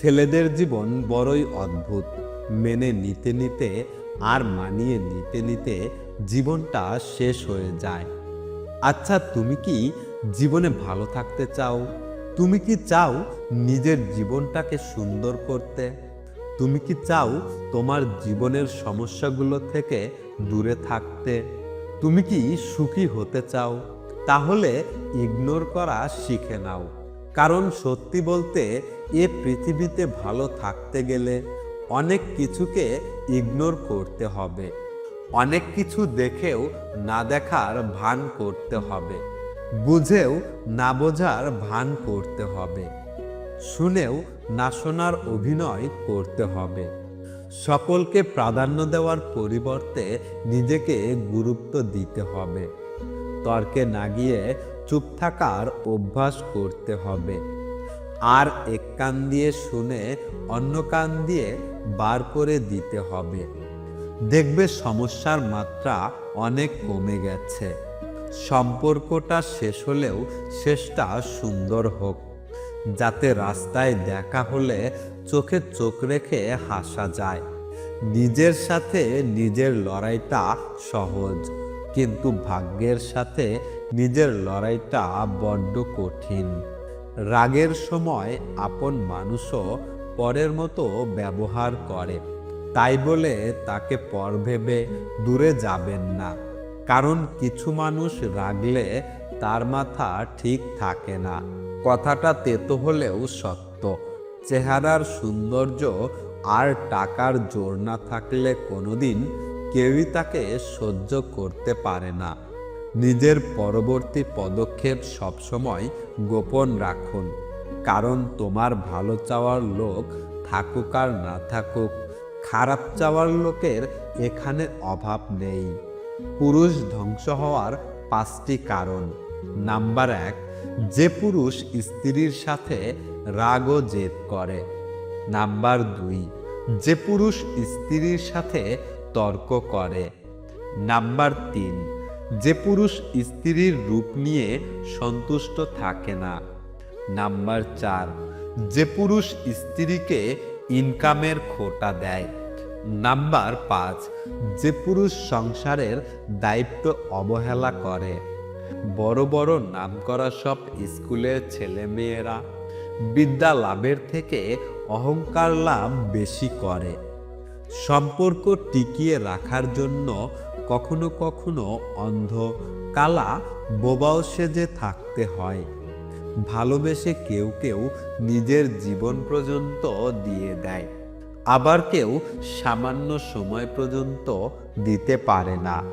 ছেলেদের জীবন বড়ই অদ্ভুত। মেনে নিতে নিতে আর মানিয়ে নিতে নিতে জীবনটা শেষ হয়ে যায়। আচ্ছা তুমি কি জীবনে ভালো থাকতে চাও? তুমি কি চাও নিজের জীবনটাকে সুন্দর করতে? তুমি কি চাও তোমার জীবনের সমস্যাগুলো থেকে দূরে থাকতে? তুমি কি সুখী হতে চাও? তাহলে ইগনোর করা শিখে নাও। কারণ সত্যি বলতে, এ পৃথিবীতে ভালো থাকতে গেলে অনেক কিছুকে ইগনোর করতে হবে। অনেক কিছু দেখেও না দেখার ভান করতে হবে। বুঝেও না বোঝার ভান করতে হবে। শুনেও না শোনার অভিনয় করতে হবে। সকলকে প্রাধান্য দেওয়ার পরিবর্তে নিজেকে গুরুত্ব দিতে হবে। তর্কে না গিয়ে চুপ থাকার অভ্যাস করতে হবে। আর এক কান দিয়ে শুনে অন্য কান দিয়ে বার করে দিতে হবে। দেখবে সমস্যার মাত্রা অনেক কমে গেছে। সম্পর্কটা শেষ হলেও শেষটা সুন্দর হোক। যাতে রাস্তায় দেখা হলে চোখে চোখ রেখে হাসা যায়। নিজের সাথে নিজের লড়াইটা সহজ, কিন্তু ভাগ্যের সাথে নিজের লড়াইটা বড্ড কঠিন। রাগের সময় আপন মানুষও পরের মতো ব্যবহার করে। তাই বলে তাকে পর ভেবে দূরে যাবেন না। কারণ কিছু মানুষ রাগলে তার মাথা ঠিক থাকে না। কথাটা তেতো হলেও সত্য। চেহারার সৌন্দর্য আর টাকার জোর না থাকলে কোনোদিন কেউই তাকে সহ্য করতে পারে না। নিজের পরবর্তী পদক্ষেপ সবসময় গোপন রাখুন। কারণ তোমার ভালো চাওয়ার লোক থাকুক আর না থাকুক, খারাপ চাওয়ার লোকের এখানে অভাব নেই। পুরুষ ধ্বংস হওয়ার পাঁচটি কারণ। নাম্বার এক, যে পুরুষ স্ত্রীর সাথে রাগ ও জেদ করে। নাম্বার দুই, যে পুরুষ স্ত্রীর সাথে তর্ক করে। নাম্বার তিন যে পুরুষ স্ত্রীর রূপ নিয়ে সন্তুষ্ট থাকে না। নাম্বার চার, যে পুরুষ স্ত্রীকে ইনকামের খোটা দেয়। নাম্বার পাঁচ, যে পুরুষ সংসারের দায়িত্ব অবহেলা করে। বড় বড় নাম করা সব স্কুলের ছেলেমেয়েরা বিদ্যা লাভের থেকে অহংকার লাভ বেশি করে। সম্পর্ক টিকিয়ে রাখার জন্য কখনো কখনো অন্ধ কালা বোবাও সেজে থাকতে হয়। ভালোবেসে কেউ কেউ নিজের জীবন পর্যন্ত দিয়ে দেয়। আবার কেউ সামান্য সময় পর্যন্ত দিতে পারে না।